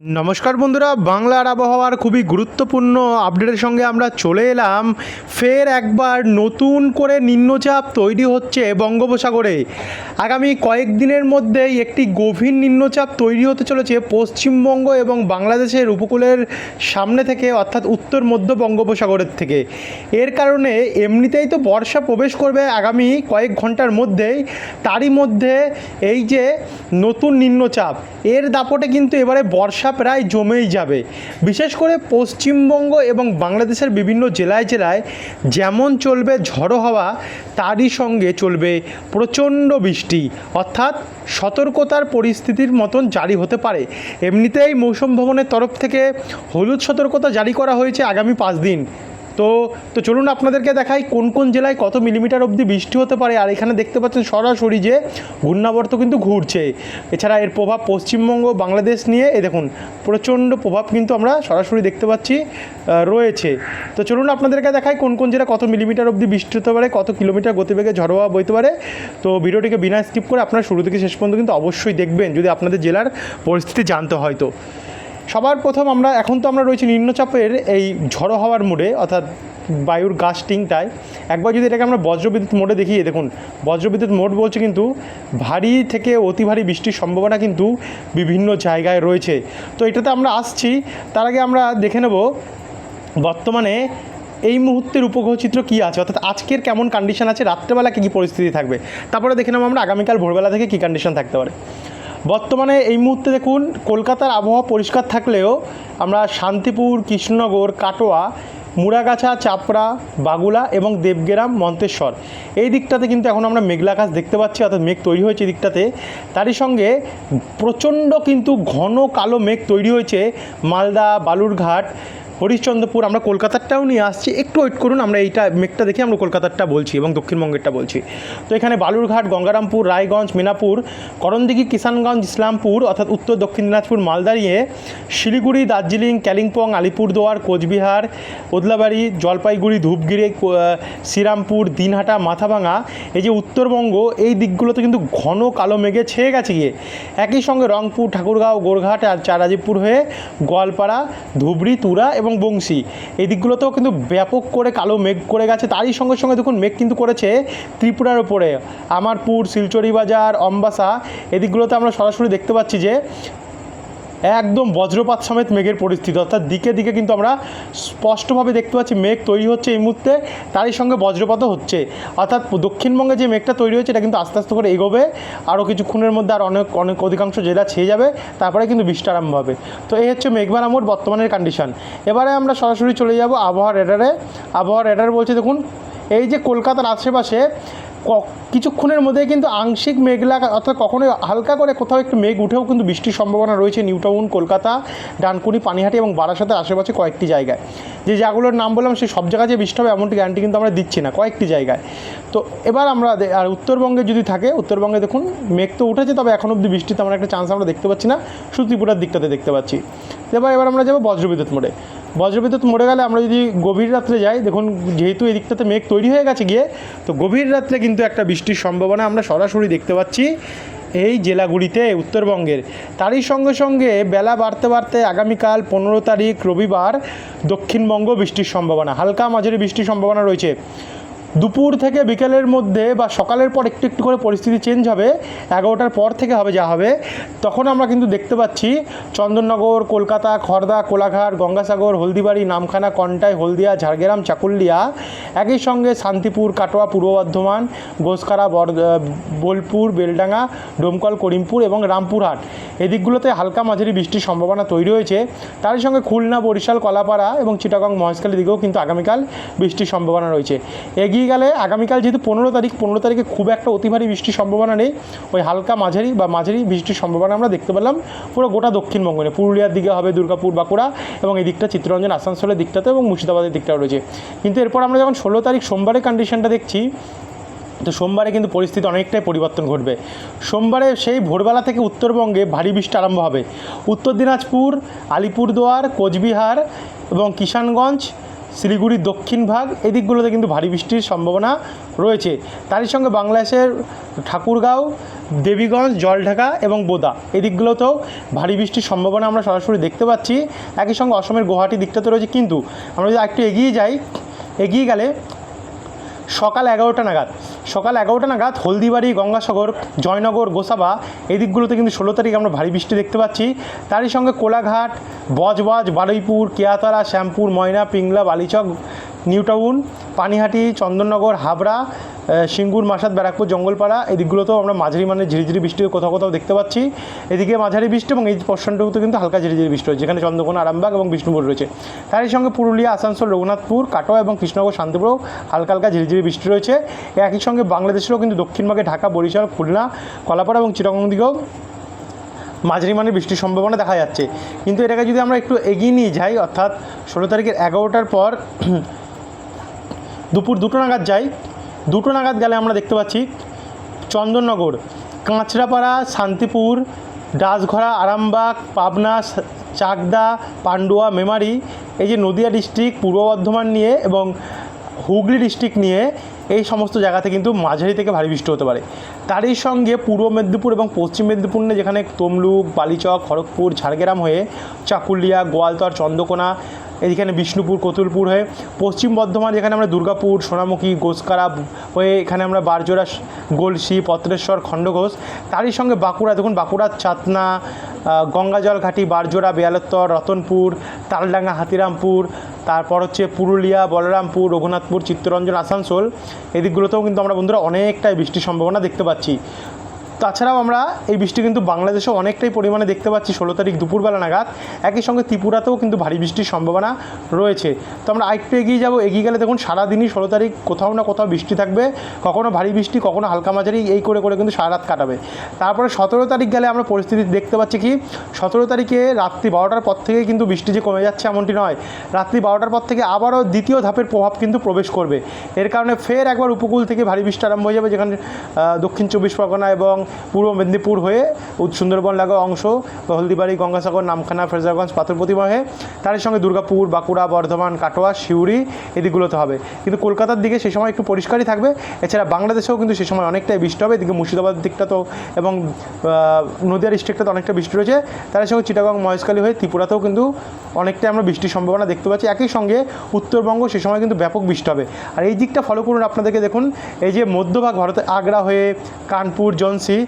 নমস্কার বন্ধুরা, বাংলার আবহাওয়ার খুবই গুরুত্বপূর্ণ আপডেটের সঙ্গে আমরা চলে এলাম। ফের একবার নতুন করে নিম্নচাপ তৈরি হচ্ছে বঙ্গোপসাগরে। আগামী কয়েকদিনের মধ্যেই একটি গভীর নিম্নচাপ তৈরি হতে চলেছে পশ্চিমবঙ্গ এবং বাংলাদেশের উপকূলের সামনে থেকে, অর্থাৎ উত্তর মধ্য বঙ্গোপসাগরের থেকে। এর কারণে এমনিতেই তো বর্ষা প্রবেশ করবে আগামী কয়েক ঘণ্টার মধ্যেই। তারই মধ্যে এই যে নতুন নিম্নচাপ, এর দাপটে কিন্তু এবারে বর্ষা প্রায় জমেই যাবে। বিশেষ করে পশ্চিমবঙ্গ এবং বাংলাদেশের বিভিন্ন জেলায় জেলায় যেমন চলবে ঝড়ো হওয়া, তারই সঙ্গে চলবে প্রচণ্ড বৃষ্টি। অর্থাৎ সতর্কতার পরিস্থিতির মতন জারি হতে পারে। এমনিতেই মৌসুম ভবনের তরফ থেকে হলুদ সতর্কতা জারি করা হয়েছে আগামী পাঁচ দিন। তো তো চলুন আপনাদেরকে দেখাই কোন কোন জেলায় কত মিলিমিটার অবধি বৃষ্টি হতে পারে। আর এখানে দেখতে পাচ্ছেন সরাসরি যে ঘূর্ণাবর্ত কিন্তু ঘুরছে। এছাড়া এর প্রভাব পশ্চিমবঙ্গ বাংলাদেশ নিয়ে, এ দেখুন, প্রচণ্ড প্রভাব কিন্তু আমরা সরাসরি দেখতে পাচ্ছি রয়েছে। তো চলুন আপনাদেরকে দেখাই কোন কোন জেলা কত মিলিমিটার অবধি বৃষ্টি হতে পারে, কত কিলোমিটার গতিবেগে ঝড়ো হাওয়া বইতে পারে। তো ভিডিওটিকে বিনা স্কিপ করে আপনারা শুরু থেকে শেষ পর্যন্ত কিন্তু অবশ্যই দেখবেন, যদি আপনাদের জেলার পরিস্থিতি জানতে হয় তো। সবার প্রথম আমরা, এখন তো আমরা রয়েছি নিম্নচাপের এই ঝড়ো হওয়ার মোডে অর্থাৎ বায়ুর গাছটিংটায় একবার যদি এটাকে আমরা বজ্রবিদ্যুৎ মোডে দেখি দেখুন, বজ্রবিদ্যুৎ মোড বলছে কিন্তু ভারী থেকে অতি ভারী বৃষ্টির সম্ভাবনা কিন্তু বিভিন্ন জায়গায় রয়েছে। তো এটাতে আমরা আসছি, তার আগে আমরা দেখে নেব বর্তমানে এই মুহূর্তের উপগ্রহচিত্র কী আছে, অর্থাৎ আজকের কেমন কন্ডিশন আছে, রাত্রেবেলা কী কী পরিস্থিতি থাকবে। তারপরে দেখে নেব আমরা আগামীকাল ভোরবেলা থেকে কী কন্ডিশন থাকতে পারে। বর্তমানে এই মুহূর্তে দেখুন, কলকাতার আবহাওয়া পরিষ্কার থাকলেও আমরা শান্তিপুর, কৃষ্ণনগর, কাটোয়া, মুড়াগাছা, চাপড়া, বাগুলা এবং দেবগ্রাম, মন্তেশ্বর এই দিকটাতে কিন্তু এখন আমরা মেঘলা আকাশ দেখতে পাচ্ছি, অর্থাৎ মেঘ তৈরি হয়েছে এই দিকটাতে। তারই সঙ্গে প্রচণ্ড কিন্তু ঘন কালো মেঘ তৈরি হয়েছে মালদা, বালুরঘাট হরিশ্চন্দ্রপুর, আমরা কলকাতারটাও নিয়ে আসছি। একটু ওয়েট করুন, আমরা এইটা মেঘটা দেখে আমরা কলকাতারটা বলছি এবং দক্ষিণবঙ্গেরটা বলছি। তো এখানে বালুরঘাট, গঙ্গারামপুর, রায়গঞ্জ, মিনাপুর, করণদিঘি, কিষানগঞ্জ, ইসলামপুর, অর্থাৎ উত্তর দক্ষিণ দিনাজপুর মালদারিয়ে শিলিগুড়ি, দার্জিলিং কালিম্পং আলিপুরদুয়ার, কোচবিহার, ওদলাবাড়ি, জলপাইগুড়ি, ধূপগিরি শ্রীরামপুর, দিনহাটা মাথাভাঙা এই যে উত্তরবঙ্গ, এই দিকগুলোতে কিন্তু ঘন কালো মেঘে ছেয়ে গেছে গিয়ে। একই সঙ্গে রংপুর, ঠাকুরগাঁও, গোরঘাট আর চারাজিপুর হয়ে গোয়ালপাড়া, ধুবড়ি, তুরা এবং বংশী। এই দিকগুলোতেও কিন্তু ব্যাপক করে কালো মেঘ করে গেছে। তারই সঙ্গে সঙ্গে দেখুন মেঘ কিন্তু করেছে ত্রিপুরার ওপরে আমারপুর শিলচরি বাজার অম্বাসা, এদিকগুলোতে আমরা সরাসরি দেখতে পাচ্ছি যে একদম বজ্রপাত সমেত মেঘের পরিস্থিতি। অর্থাৎ দিকে দিকে কিন্তু আমরা স্পষ্টভাবে দেখতে পাচ্ছি মেঘ তৈরি হচ্ছে এই মুহূর্তে। তারই সঙ্গে বজ্রপাতও হচ্ছে। অর্থাৎ দক্ষিণবঙ্গে যে মেঘটা তৈরি হচ্ছে এটা কিন্তু আস্তে আস্তে করে এগোবে। আরও কিছুক্ষণের মধ্যে আর অনেক অনেক অধিকাংশ জেলা ছেয়ে যাবে। তারপরে কিন্তু বৃষ্টি আরম্ভ হবে। তো এই হচ্ছে মেঘবার আমোর বর্তমানের কন্ডিশন এবারে আমরা সরাসরি চলে যাব আবহাওয়া রেডারে আবহাওয়া রেডার বলছে, দেখুন, এই যে কলকাতার আশেপাশে কিছুক্ষণের মধ্যে কিন্তু আংশিক মেঘলা অর্থাৎ কখনো হালকা করে কোথাও একটু মেঘ উঠেও কিন্তু বৃষ্টির সম্ভাবনা রয়েছে নিউটাউন, কলকাতা, ডানকুনি, পানিহাটি এবং বারাসাতের আশেপাশে কয়েকটি জায়গায়। যে জায়গাগুলোর নাম বললাম সেই সব জায়গায় যে বৃষ্টি হবে এমনটি গ্যারান্টি কিন্তু আমরা দিচ্ছি না, কয়েকটি জায়গায়। তো এবার আমরা আর উত্তরবঙ্গে যদি থাকে, উত্তরবঙ্গে দেখুন, মেঘ তো উঠেছে, তবে এখন অবধি বৃষ্টি তেমন একটা চান্স আমরা দেখতে পাচ্ছি না, শুধু ত্রিপুরার দিকটাতে দেখতে পাচ্ছি। এবার এবার আমরা যাব বজ্রবিদ্যুৎ মোড়ে। বজ্রবিদ্যুৎ মরে গেলে আমরা যদি গভীর রাত্রে যাই, দেখুন যেহেতু এই দিকটাতে মেঘ তৈরি হয়ে গেছে গিয়ে, তো গভীর রাত্রে কিন্তু একটা বৃষ্টির সম্ভাবনা আমরা সরাসরি দেখতে পাচ্ছি এই জেলাগুলিতে উত্তরবঙ্গের। তারই সঙ্গে সঙ্গে বেলা বাড়তে বাড়তে আগামীকাল পনেরো তারিখ রবিবার দক্ষিণবঙ্গ বৃষ্টির সম্ভাবনা, হালকা মাঝারি বৃষ্টির সম্ভাবনা রয়েছে। দুপুর থেকে বিকেলের মধ্যে বা সকালের পর একটু একটু করে পরিস্থিতি চেঞ্জ হবে, এগারোটার পর থেকে হবে যা হবে, তখন আমরা কিন্তু দেখতে পাচ্ছি চন্দননগর, কলকাতা খড়দা কোলাঘাট, গঙ্গাসাগর, হলদিবাড়ি, নামখানা, কন্টাই, হলদিয়া, ঝাড়গ্রাম, চাকুলিয়া, একই সঙ্গে শান্তিপুর, কাটোয়া, পূর্ব বর্ধমান বর বোলপুর, বেলডাঙ্গা, ডোমকল, করিমপুর এবং রামপুরহাট। এদিকগুলোতে হালকা মাঝারি বৃষ্টির সম্ভাবনা তৈরি হয়েছে। তারই সঙ্গে খুলনা, বরিশাল, কলাপাড়া এবং চিটাগং, মহেশখালী দিকেও কিন্তু আগামীকাল বৃষ্টির সম্ভাবনা রয়েছে। এগিয়ে গেলে আগামীকাল যেহেতু পনেরো তারিখ, পনেরো তারিখে খুব একটা অতিভারী বৃষ্টির সম্ভাবনা নেই। ওই হালকা মাঝারি বা মাঝারি বৃষ্টির সম্ভাবনা আমরা দেখতে পেলাম পুরো গোটা দক্ষিণবঙ্গ পুরুলিয়ার দিকে হবে দুর্গাপুর, বাঁকুড়া এবং এই দিকটা চিত্তরঞ্জন, আসানসোলের দিকটাতে এবং মুর্শিদাবাদের দিকটাও রয়েছে। কিন্তু এরপর আমরা যখন ষোলো তারিখ সোমবারের কন্ডিশনটা দেখছি, তো সোমবারে কিন্তু পরিস্থিতি অনেকটাই পরিবর্তন ঘটবে। সোমবারে সেই ভোরবেলা থেকে উত্তরবঙ্গে ভারী বৃষ্টি আরম্ভ হবে। উত্তর দিনাজপুর, আলিপুরদুয়ার, কোচবিহার এবং কিষানগঞ্জ শিলিগুড়ির দক্ষিণ ভাগ, এই দিকগুলোতে কিন্তু ভারী বৃষ্টির সম্ভাবনা রয়েছে। তারই সঙ্গে বাংলাদেশের ঠাকুরগাঁও, দেবীগঞ্জ, জলঢাকা এবং বোদা, এই দিকগুলোতেও ভারী বৃষ্টির সম্ভাবনা আমরা সরাসরি দেখতে পাচ্ছি। একই সঙ্গে অসমের গুয়াহাটি দিকটাতে রয়েছে। কিন্তু আমরা যদি একটু এগিয়ে যাই, এগিয়ে গেলে সকাল এগারোটা নাগাদ। সকাল এগারোটা নাগাদ হলদিবাড়ি, গঙ্গাসাগর, জয়নগর, গোসাবা এই দিকগুলোতে কিন্তু ষোলো তারিখ আমরা ভারী বৃষ্টি দেখতে পাচ্ছি। তারই সঙ্গে কোলাঘাট, বজবাজ, বারুইপুর, কেয়াতলা, শ্যামপুর, ময়না, পিংলা, বালিচক, নিউটাউন, পানিহাটি, চন্দননগর, হাবড়া সিঙ্গুর মাসাদ ব্যারাকপুর, জঙ্গলপাড়া, এই দিকগুলোতেও আমরা মাঝারি মানে ঝিরিঝিরি বৃষ্টি কোথাও কোথাও দেখতে পাচ্ছি। এদিকে মাঝারি বৃষ্টি এবং এই পোর্শনটুকুতে কিন্তু হালকা ঝিরিঝিরি বৃষ্টি রয়েছে, যেখানে চন্দ্রকোনা, আরামবাগ এবং বিষ্ণুপুর রয়েছে। তারই সঙ্গে পুরুলিয়া, আসানসোল, রঘুনাথপুর, কাটোয়া এবং কৃষ্ণনগর শান্তিপুরেও হালকা হালকা ঝিরিঝিরি বৃষ্টি রয়েছে। একই সঙ্গে বাংলাদেশেরও কিন্তু দক্ষিণভাগে ঢাকা, বরিশাল, খুলনা, কলাপাড়া এবং চিটাগং দিকেও মাঝারি মানে বৃষ্টির সম্ভাবনা দেখা যাচ্ছে। কিন্তু এটাকে যদি আমরা একটু এগিয়ে নিয়ে যাই, অর্থাৎ ষোলো তারিখের এগারোটার পর দুপুর দুটো নাগাদ যাই দুটো নাগাদ গেলে আমরা দেখতে পাচ্ছি চন্দননগর, কাঁচরাপাড়া, শান্তিপুর ডাসঘরা আরামবাগ, পাবনা চাকদা, পান্ডুয়া, মেমারি, এই যে নদিয়া ডিস্ট্রিক্ট, পূর্ব বর্ধমান নিয়ে এবং হুগলি ডিস্ট্রিক্ট নিয়ে এই সমস্ত জায়গাতে কিন্তু মাঝারি থেকে ভারী বৃষ্টি হতে পারে। তারই সঙ্গে পূর্ব মেদিনীপুর এবং পশ্চিম মেদিনীপুর যেখানে তমলুক, বালিচক, খড়গপুর, ঝাড়গ্রাম হয়ে চাকুলিয়া, গোয়ালতর, চন্দ্রকোনা এইখানে বিষ্ণুপুর, কতুলপুর হয়ে পশ্চিম বর্ধমান, যেখানে আমরা দুর্গাপুর, সোনামুখী, গোসকারা হয়ে এখানে আমরা বারজোড়া গলসি, পত্রেশ্বর, খণ্ডঘোষ। তারই সঙ্গে বাঁকুড়া, দেখুন বাঁকুড়ার চাতনা গঙ্গাজল ঘাটি বারজোড়া, বেয়ালত্তর, রতনপুর, তালডাঙ্গা, হাতিরামপুর, তারপর হচ্ছে পুরুলিয়া, বলরামপুর, রঘুনাথপুর, চিত্তরঞ্জন, আসানসোল। এদিকগুলোতেও কিন্তু আমরা বন্ধুরা অনেকটাই বৃষ্টির সম্ভাবনা দেখতে পাচ্ছি। তাছাড়াও আমরা এই বৃষ্টি কিন্তু বাংলাদেশেও অনেকটাই পরিমাণে দেখতে পাচ্ছি, ষোলো তারিখ দুপুরবেলা নাগাদ। একই সঙ্গে ত্রিপুরাতেও কিন্তু ভারী বৃষ্টির সম্ভাবনা রয়েছে। তো আমরা আরেকটু এগিয়ে যাব। এগিয়ে গেলে দেখুন, সারাদিনই ষোলো তারিখ কোথাও না কোথাও বৃষ্টি থাকবে। কখনো ভারী বৃষ্টি, কখনো হালকা মাঝারি, এই করে করে কিন্তু সারা রাত কাটাবে। তারপরে সতেরো তারিখ গেলে আমরা পরিস্থিতি দেখতে পাচ্ছি কি? সতেরো তারিখে রাত্রি বারোটার পর থেকে কিন্তু বৃষ্টি যে কমে যাচ্ছে এমনটি নয়। রাত্রি বারোটার পর থেকে আবারও দ্বিতীয় ধাপের প্রভাব কিন্তু প্রবেশ করবে। এর কারণে ফের একবার উপকূল থেকে ভারী বৃষ্টি আরম্ভ হয়ে যাবে, যেখানে দক্ষিণ চব্বিশ পরগনা এবং পূর্ব মেদিনীপুর হয়ে সুন্দরবন লাগা অংশ হলদিবাড়ি গঙ্গাসাগর নামখানা ফ্রেজারগঞ্জ পাথর প্রতিমা হয়ে তার সঙ্গে দুর্গাপুর বাঁকুড়া বর্ধমান কাটোয়া সিউড়ি এদিকগুলোতে হবে। কিন্তু কলকাতার দিকে সে সময় একটু পরিষ্কারই থাকবে। এছাড়া বাংলাদেশেও কিন্তু সে সময় অনেকটাই বৃষ্টি হবে। এদিকে মুর্শিদাবাদ দিকটা তো এবং আহ, নদিয়া ডিস্ট্রিক্টটাতে অনেকটা বৃষ্টি রয়েছে। তার সঙ্গে চিটাগং মহেশখালী হয়ে ত্রিপুরাতেও কিন্তু অনেকটাই আমরা বৃষ্টির সম্ভাবনা দেখতে পাচ্ছি। একই সঙ্গে উত্তরবঙ্গ সে সময় কিন্তু ব্যাপক বৃষ্টি হবে। আর এই দিকটা ফলো করুন আপনাদেরকে দেখুন। এই যে মধ্যভাগ ভারতের আগ্রা হয়ে কানপুর জনসি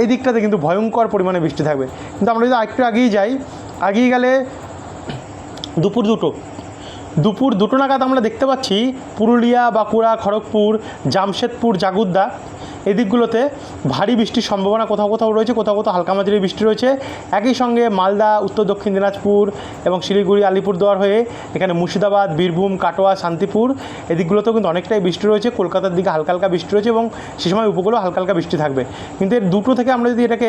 এই দিকটাতে কিন্তু ভয়ঙ্কর পরিমাণে বৃষ্টি থাকবে। কিন্তু আমরা যদি আরেকটু আগেই যাই, আগেই গেলে দুপুর দুটো। দুপুর দুটো নাগাদ আমরা দেখতে পাচ্ছি পুরুলিয়া, বাঁকুড়া, খড়গপুর, জামশেদপুর, জাগুদ্দা। এই দিকগুলোতে ভারী বৃষ্টির সম্ভাবনা কোথাও কোথাও রয়েছে, কোথাও কোথাও হালকা মাঝারি বৃষ্টি রয়েছে। একই সঙ্গে মালদা, উত্তর দক্ষিণ দিনাজপুর এবং শিলিগুড়ি, আলিপুরদুয়ার হয়ে এখানে মুর্শিদাবাদ, বীরভূম, কাটোয়া, শান্তিপুর এই দিকগুলোতেও কিন্তু অনেকটাই বৃষ্টি রয়েছে। কলকাতার দিকে হালকা হালকা বৃষ্টি রয়েছে এবং সে সময় উপকূলেও হালকা হালকা বৃষ্টি থাকবে। কিন্তু এর দুটো থেকে আমরা যদি এটাকে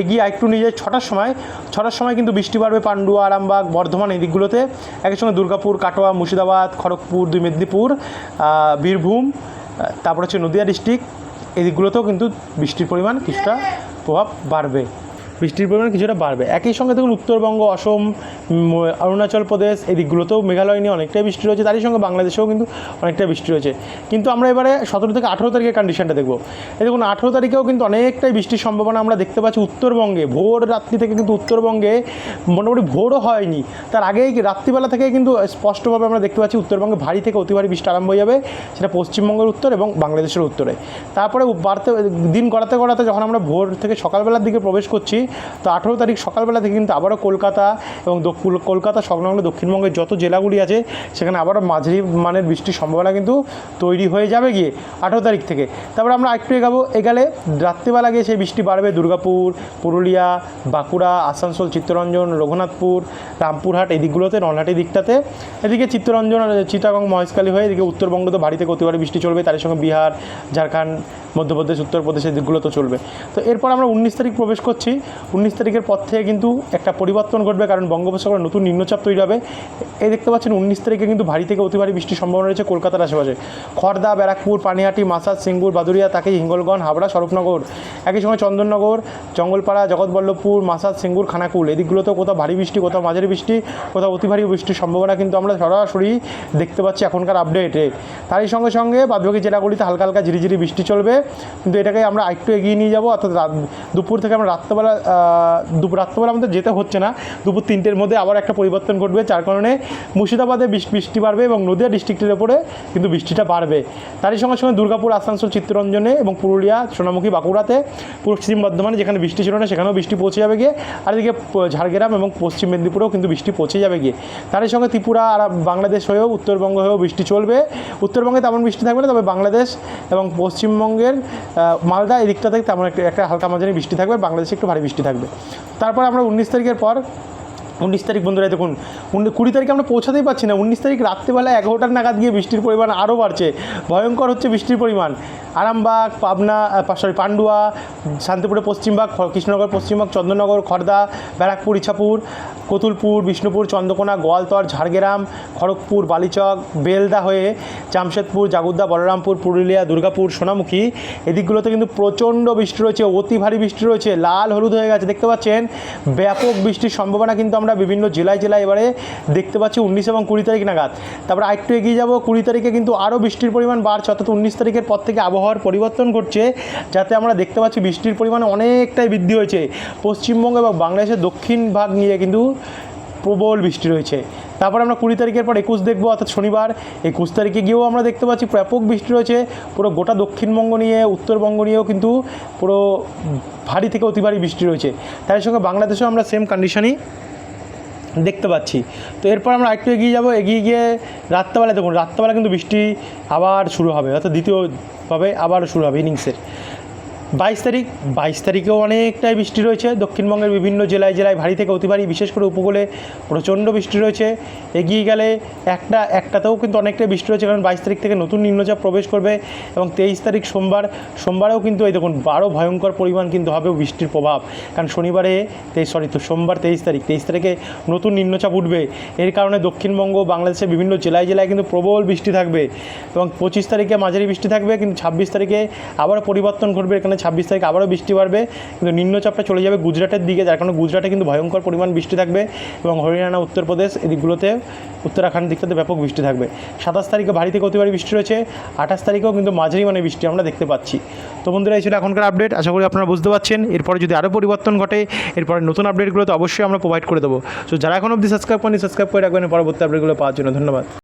এগিয়ে একটু নিয়ে যাই, ছটার সময় ছটার সময় কিন্তু বৃষ্টি বাড়বে পান্ডুয়া, আরামবাগ, বর্ধমান এই দিকগুলোতে। একই সঙ্গে দুর্গাপুর, কাটোয়া, মুর্শিদাবাদ, খড়গপুর, দুই মেদিনীপুর বীরভূম তারপর হচ্ছে নদিয়া ডিস্ট্রিক্ট এই দিকগুলোতেও কিন্তু বৃষ্টির পরিমাণ কিছুটা প্রভাব বাড়বে। বৃষ্টির পরিমাণ কিছুটা বাড়বে। একই সঙ্গে দেখুন উত্তরবঙ্গ, অসম অরুণাচল প্রদেশ এই দিকগুলোতেও মেঘালয় নিয়ে অনেকটাই বৃষ্টি রয়েছে। তারই সঙ্গে বাংলাদেশেও কিন্তু অনেকটাই বৃষ্টি রয়েছে। কিন্তু আমরা এবারে সতেরো থেকে আঠেরো তারিখের কন্ডিশনটা দেখব। এই দেখুন, আঠেরো তারিখেও কিন্তু অনেকটাই বৃষ্টির সম্ভাবনা আমরা দেখতে পাচ্ছি উত্তরবঙ্গে। ভোর রাত্রি থেকে কিন্তু উত্তরবঙ্গে মোটামুটি ভোরও হয়নি। তার আগেই রাত্রিবেলা থেকে কিন্তু স্পষ্টভাবে আমরা দেখতে পাচ্ছি উত্তরবঙ্গে ভারী থেকে অতি ভারী বৃষ্টি আরম্ভ হয়ে যাবে। সেটা পশ্চিমবঙ্গের উত্তর এবং বাংলাদেশের উত্তরে। তারপরে বাড়তে, দিন গড়াতে গড়াতে যখন আমরা ভোর থেকে সকালবেলার দিকে প্রবেশ করছি তো আঠেরো তারিখ সকালবেলা থেকে কিন্তু আবারও কলকাতা এবং কলকাতা, সংলগ্ন দক্ষিণবঙ্গের যত জেলাগুলি আছে, সেখানে আবারও মাঝারি মানের বৃষ্টির সম্ভাবনা কিন্তু তৈরি হয়ে যাবে গিয়ে আঠেরো তারিখ থেকে। তারপরে আমরা একটু এগাবো, এগালে রাত্রিবেলা গিয়ে সেই বৃষ্টি বাড়বে দুর্গাপুর, পুরুলিয়া, বাঁকুড়া, আসানসোল, চিত্তরঞ্জন, রঘুনাথপুর, রামপুরহাট এই দিকগুলোতে নলহাটি দিকটাতে। এদিকে চিত্তরঞ্জন চিটাগং, মহেশখালী হয়ে এদিকে উত্তরবঙ্গ তো ভারী থেকে অতি ভারী বৃষ্টি চলবে। তার সঙ্গে বিহার, ঝাড়খণ্ড, মধ্যপ্রদেশ, উত্তরপ্রদেশ এই দিকগুলো তো চলবে। তো এরপর আমরা উনিশ তারিখ প্রবেশ করছি। উনিশ তারিখের পর থেকে কিন্তু একটা পরিবর্তন ঘটবে, কারণ বঙ্গোপসাগরে নতুন নিম্নচাপ তৈরি হবে। এই দেখতে পাচ্ছেন উনিশ তারিখে কিন্তু ভারী থেকে অতি ভারী বৃষ্টির সম্ভাবনা রয়েছে কলকাতার আশেপাশে। খড়দা ব্যারাকপুর, পানিহাটি মাসাজ সিঙ্গুর বাদুরিয়া তাকে হিঙ্গলগঞ্জ, হাবড়া, স্বরূপনগর। একই সঙ্গে চন্দননগর, জঙ্গলপাড়া, জগৎবল্লভপুর মাসাজ সিঙ্গুর, খানাকুল। এদিকগুলোতেও কোথাও ভারী বৃষ্টি, কোথাও মাঝারি বৃষ্টি, কোথাও অতি ভারী বৃষ্টির সম্ভাবনা কিন্তু আমরা সরাসরি দেখতে পাচ্ছি এখনকার আপডেটে। তারই সঙ্গে সঙ্গে বাদবাকি জেলাগুলিতে হালকা হালকা ঝিরিঝিরি বৃষ্টি চলবে। কিন্তু এটাকে আমরা একটু এগিয়ে নিয়ে যাব, অর্থাৎ দুপুর থেকে আমরা রাত্রেবেলা দুপুর রাত্রেবেলা আমাদের যেতে হচ্ছে না। দুপুর তিনটের মধ্যে আবার একটা পরিবর্তন ঘটবে, যার কারণে মুর্শিদাবাদে বৃষ্টি বাড়বে এবং নদিয়া ডিস্ট্রিক্টের ওপরে কিন্তু বৃষ্টিটা বাড়বে। তারই সঙ্গে সঙ্গে দুর্গাপুর, আসানসোল, চিত্তরঞ্জনে এবং পুরুলিয়া, সোনামুখী, বাঁকুড়াতে পশ্চিম বর্ধমানে যেখানে বৃষ্টি ছিল না, সেখানেও বৃষ্টি পৌঁছে যাবে গিয়ে। আর এদিকে ঝাড়গ্রাম এবং পশ্চিম মেদিনীপুরেও কিন্তু বৃষ্টি পৌঁছে যাবে গিয়ে। তারই সঙ্গে ত্রিপুরা আর বাংলাদেশ হয়েও উত্তরবঙ্গ হয়েও বৃষ্টি চলবে। উত্তরবঙ্গে তেমন বৃষ্টি থাকবে না, তবে বাংলাদেশ এবং পশ্চিমবঙ্গের মালদা এই দিকটা থেকে তেমন একটা হালকা মাঝারি বৃষ্টি থাকবে। বাংলাদেশে একটু ভারী বৃষ্টি থাকবে। তারপর আমরা উনিশ তারিখের পর, উনিশ তারিখ বন্ধুরা দেখুন কুড়ি তারিখে আমরা পৌঁছাতেই পারছি না। উনিশ তারিখ রাত্রিবেলা এগারোটার নাগাদ গিয়ে বৃষ্টির পরিমাণ আরও বাড়ছে। ভয়ঙ্কর হচ্ছে বৃষ্টির পরিমাণ। আরামবাগ, পাবনা সরি পান্ডুয়া শান্তিপুরে পশ্চিমবাগ কৃষ্ণনগর পশ্চিমবাগ চন্দননগর খড়দা ব্যারাকপুর, ইছাপুর, কতুলপুর, বিষ্ণুপুর, চন্দ্রকোনা, গোয়ালতর, ঝাড়গ্রাম, খড়গপুর, বালিচক, বেলদা হয়ে জামশেদপুর, জাগুদ্দা, বলরামপুর, পুরুলিয়া, দুর্গাপুর, সোনামুখী। এদিকগুলোতে কিন্তু প্রচণ্ড বৃষ্টি রয়েছে, অতি ভারী বৃষ্টি রয়েছে, লাল হলুদ হয়ে গেছে, দেখতে পাচ্ছেন? ব্যাপক বৃষ্টির সম্ভাবনা কিন্তু আমরা বিভিন্ন জেলায় জেলায় এবারে দেখতে পাচ্ছি, উনিশ এবং কুড়ি তারিখ নাগাদ। তারপরে আরেকটু এগিয়ে যাব, কুড়ি তারিখে কিন্তু আরও বৃষ্টির পরিমাণ বাড়ছে, অর্থাৎ উনিশ তারিখের পর থেকে আবহাওয়ার পরিবর্তন ঘটছে, যাতে আমরা দেখতে পাচ্ছি বৃষ্টির পরিমাণ অনেকটাই বৃদ্ধি হয়েছে। পশ্চিমবঙ্গ এবং বাংলাদেশের দক্ষিণ ভাগ নিয়ে কিন্তু প্রবল বৃষ্টি রয়েছে। তারপর আমরা কুড়ি তারিখের পর একুশ দেখব, অর্থাৎ শনিবার। একুশ তারিখে গিয়েও আমরা দেখতে পাচ্ছি ব্যাপক বৃষ্টি রয়েছে। পুরো গোটা দক্ষিণবঙ্গ নিয়ে, উত্তরবঙ্গ নিয়েও কিন্তু পুরো ভারী থেকে অতি ভারী বৃষ্টি রয়েছে। তার সঙ্গে বাংলাদেশেও আমরা সেম কন্ডিশনই দেখতে পাচ্ছি। তো এরপর আমরা একটু এগিয়ে যাব। এগিয়ে গিয়ে রাত্রেবেলায় দেখুন, রাত্রেবেলা কিন্তু বৃষ্টি আবার শুরু হবে, অর্থাৎ দ্বিতীয়ভাবে আবার শুরু হবে ইনিংসের। বাইশ তারিখ, বাইশ তারিখেও অনেকটাই বৃষ্টি রয়েছে। দক্ষিণবঙ্গের বিভিন্ন জেলায় জেলায় ভারী থেকে অতি ভারী, বিশেষ করে উপকূলে প্রচণ্ড বৃষ্টি রয়েছে। এগিয়ে গেলে একটা, একটাতেও কিন্তু অনেকটাই বৃষ্টি রয়েছে, কারণ বাইশ তারিখ থেকে নতুন নিম্নচাপ প্রবেশ করবে এবং তেইশ তারিখ সোমবার, সোমবারেও কিন্তু এই দেখুন, বারো ভয়ঙ্কর পরিমাণ কিন্তু হবে বৃষ্টির প্রভাব। কারণ শনিবারে তেইশ, সরি, তো সোমবার তেইশ তারিখ, তেইশ তারিখে নতুন নিম্নচাপ উঠবে। এর কারণে দক্ষিণবঙ্গ বাংলাদেশের বিভিন্ন জেলায় জেলায় কিন্তু প্রবল বৃষ্টি থাকবে এবং পঁচিশ তারিখে মাঝারি বৃষ্টি থাকবে, কিন্তু ছাব্বিশ তারিখে আবারও পরিবর্তন ঘটবে। এখানে ছাব্বিশ তারিখ আবারও বৃষ্টি বাড়বে, কিন্তু নিম্নচাপটা চলে যাবে গুজরাটের দিকে, যার কারণে গুজরাটে কিন্তু ভয়ঙ্কর পরিমাণ বৃষ্টি থাকবে এবং হরিয়ানা, উত্তরপ্রদেশ এদিকগুলোতে উত্তরাখণ্ড দিকটাতে ব্যাপক বৃষ্টি থাকবে। সাতাশ তারিখে ভারী থেকে অতি ভারী বৃষ্টি রয়েছে, আঠাশ তারিখেও কিন্তু মাঝারি মানে বৃষ্টি আমরা দেখতে পাচ্ছি। তো বন্ধুরা, এই ছিল এখনকার আপডেট, আশা করি আপনারা বুঝতে পারছেন। এরপরে যদি আরও পরিবর্তন ঘটে, এরপরে নতুন আপডেটগুলো তো অবশ্যই আমরা প্রোভাইড করে দেবো। তো যারা এখন অবধি সাবস্ক্রাইব করেনি সাবস্ক্রাইব করে রাখবেন, পরবর্তী আপডেটগুলো পাওয়ার জন্য ধন্যবাদ।